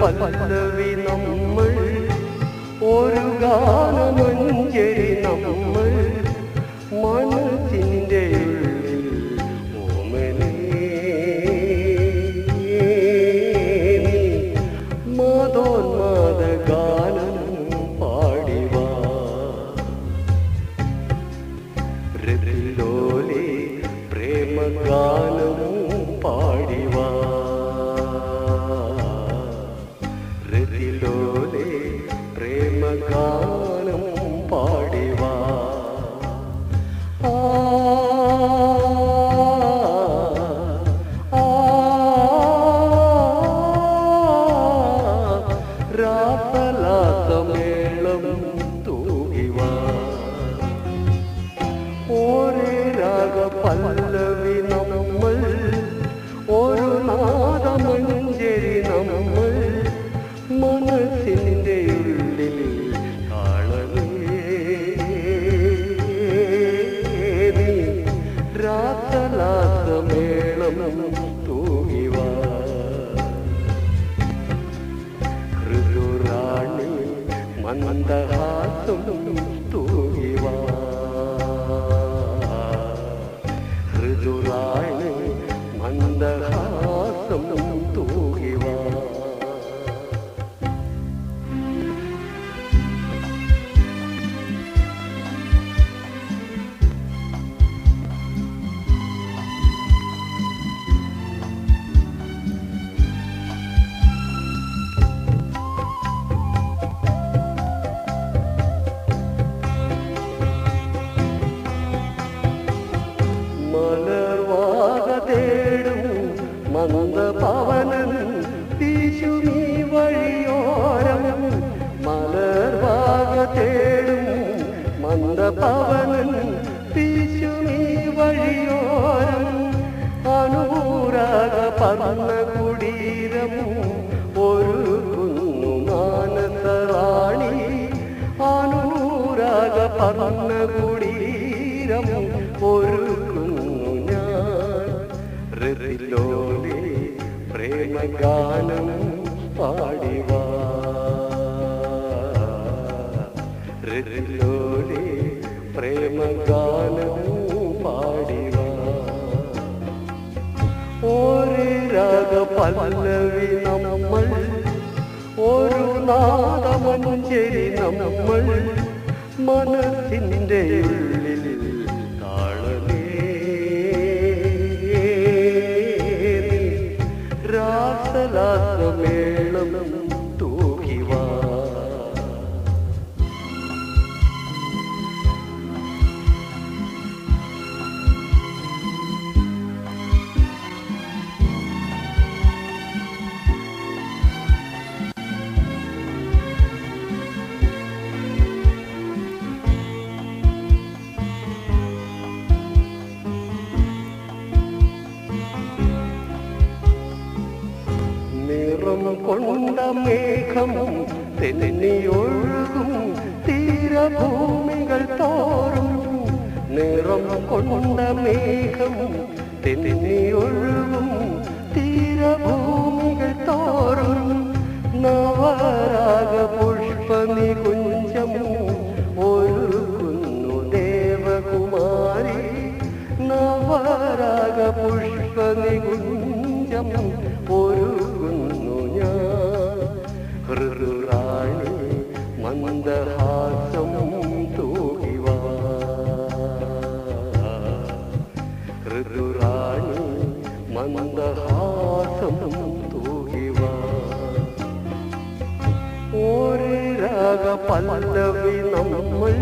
പല്ലവി നമ്മൾ ഒരു ഗാനമഞ്ചരി നമ്മൾ മനസ്സിന്റെ മതോന്മാദ ഗാനം പാടിവാ. പാടിവാ രാസലാസമേളം തൂകിവാ ഒരേ രാഗ പല്ലവി നമ്മൾ ഒരു നാദമഞ്ചരി നമ്മൾ മനസ്സിന്റെ ഉള്ളിൽ താളമേ നീ മന്ദഹാസം തൂകിവാ മന്ദപവനൻ വീശുമീ വഴിയോരം. മലർവാക തേടും മന്ദപവനൻ വീശുമീ വഴിയോരം. അനുരാഗ പറന്ന കുടീരം ഒരു കുന്നു മാനസറാണി അനുരാഗ പറന്ന കുടീരം ഒരു കുന്നു ഞാൻ. ഹൃദിലോലെ പ്രേമഗാനം പാടിവാ. പ്രേമ പ്രേമഗാനം പാടിവാ. രാഗ പല്ലവി നമ്മൾ ഒരു നാദമഞ്ചേരി നമ്മൾ മനസ്സിന്റെ കൊണ്ട മേഘമും തെന്നിയൊഴുകും തീരഭൂമികൾ തോറും. നിറം കൊണ്ട മേഘമും തെന്നിയൊഴുകും തീരഭൂമികൾ തോറും. നവരാഗ പുഷ്പ നികുഞ്ചം ഒരുക്കുന്നു ദേവകുമാരി. നവരാഗ പുഷ്പ നികുഞ്ചം ഋതുരാണി മന്ദഹാസം തൂകിവ ഒരു രാഗ പല്ലവി നമ്മൾ